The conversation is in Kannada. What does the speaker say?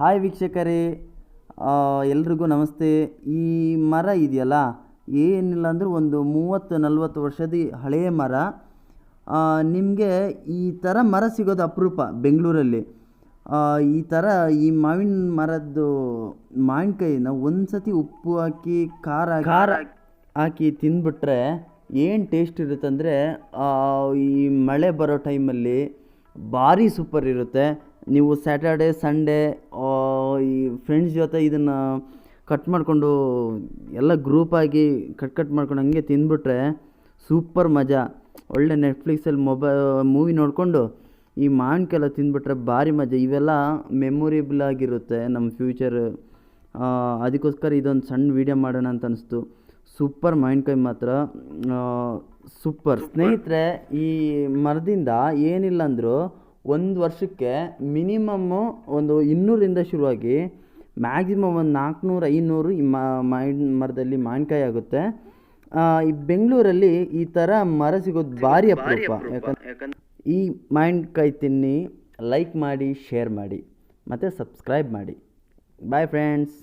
ಹಾಯ್ ವೀಕ್ಷಕರೇ. ಎಲ್ರಿಗೂ ನಮಸ್ತೆ. ಈ ಮರ ಇದೆಯಲ್ಲ, ಏನಿಲ್ಲ ಅಂದರೂ ಒಂದು ಮೂವತ್ತು ನಲ್ವತ್ತು ವರ್ಷದ ಹಳೆಯ ಮರ. ನಿಮಗೆ ಈ ಥರ ಮರ ಸಿಗೋದು ಅಪರೂಪ ಬೆಂಗಳೂರಲ್ಲಿ. ಈ ಥರ ಈ ಮಾವಿನ ಮರದ್ದು ಮಾವಿನಕಾಯಿನ ಒಂದು ಸತಿ ಉಪ್ಪು ಹಾಕಿ, ಖಾರ ಖಾರ ಹಾಕಿ ತಿಂದ್ಬಿಟ್ರೆ ಏನು ಟೇಸ್ಟ್ ಇರುತ್ತೆ ಅಂದರೆ ಈ ಮಳೆ ಬರೋ ಟೈಮಲ್ಲಿ ಭಾರಿ ಸೂಪರ್ ಇರುತ್ತೆ. ನೀವು ಸ್ಯಾಟರ್ಡೆ ಸಂಡೇ ಈ ಫ್ರೆಂಡ್ಸ್ ಜೊತೆ ಇದನ್ನು ಕಟ್ ಮಾಡಿಕೊಂಡು ಎಲ್ಲ ಗ್ರೂಪಾಗಿ ಕಟ್ ಕಟ್ ಮಾಡ್ಕೊಂಡು ಹಂಗೆ ತಿಂದ್ಬಿಟ್ರೆ ಸೂಪರ್ ಮಜಾ. ಒಳ್ಳೆ ನೆಟ್ಫ್ಲಿಕ್ಸಲ್ಲಿ ಮೊಬೈ ಮೂವಿ ನೋಡಿಕೊಂಡು ಈ ಮಾವಿನಕಾಯೆಲ್ಲ ತಿಂದ್ಬಿಟ್ರೆ ಭಾರಿ ಮಜಾ. ಇವೆಲ್ಲ ಮೆಮೊರೇಬಲ್ ಆಗಿರುತ್ತೆ ನಮ್ಮ ಫ್ಯೂಚರ್ ಅದಕ್ಕೋಸ್ಕರ ಇದೊಂದು ಸಣ್ಣ ವೀಡಿಯೋ ಮಾಡೋಣ ಅಂತ ಅನಿಸ್ತು. ಸೂಪರ್ ಮಾವಿನಕಾಯಿ ಮಾತ್ರ ಸೂಪರ್. ಸ್ನೇಹಿತರೆ ಈ ಮರದಿಂದ ಏನಿಲ್ಲ ಅಂದರೂ ಒಂದು ವರ್ಷಕ್ಕೆ ಮಿನಿಮಮ್ಮು ಒಂದು ಇನ್ನೂರಿಂದ ಶುರುವಾಗಿ ಮ್ಯಾಕ್ಸಿಮಮ್ ಒಂದು ನಾಲ್ಕುನೂರು ಐನೂರು ಈ ಮಾವಿನ ಮರದಲ್ಲಿ ಮಾವಿನಕಾಯಿ ಆಗುತ್ತೆ. ಈ ಬೆಂಗಳೂರಲ್ಲಿ ಈ ಥರ ಮರ ಸಿಗೋದು ಭಾರಿ ಅಪರೂಪ ಯಾಕಂದ್ರೆ ಈ ಮಾವಿನಕಾಯಿ ತಿನ್ನಿ ಲೈಕ್ ಮಾಡಿ ಶೇರ್ ಮಾಡಿ ಮತ್ತು ಸಬ್ಸ್ಕ್ರೈಬ್ ಮಾಡಿ. Bye friends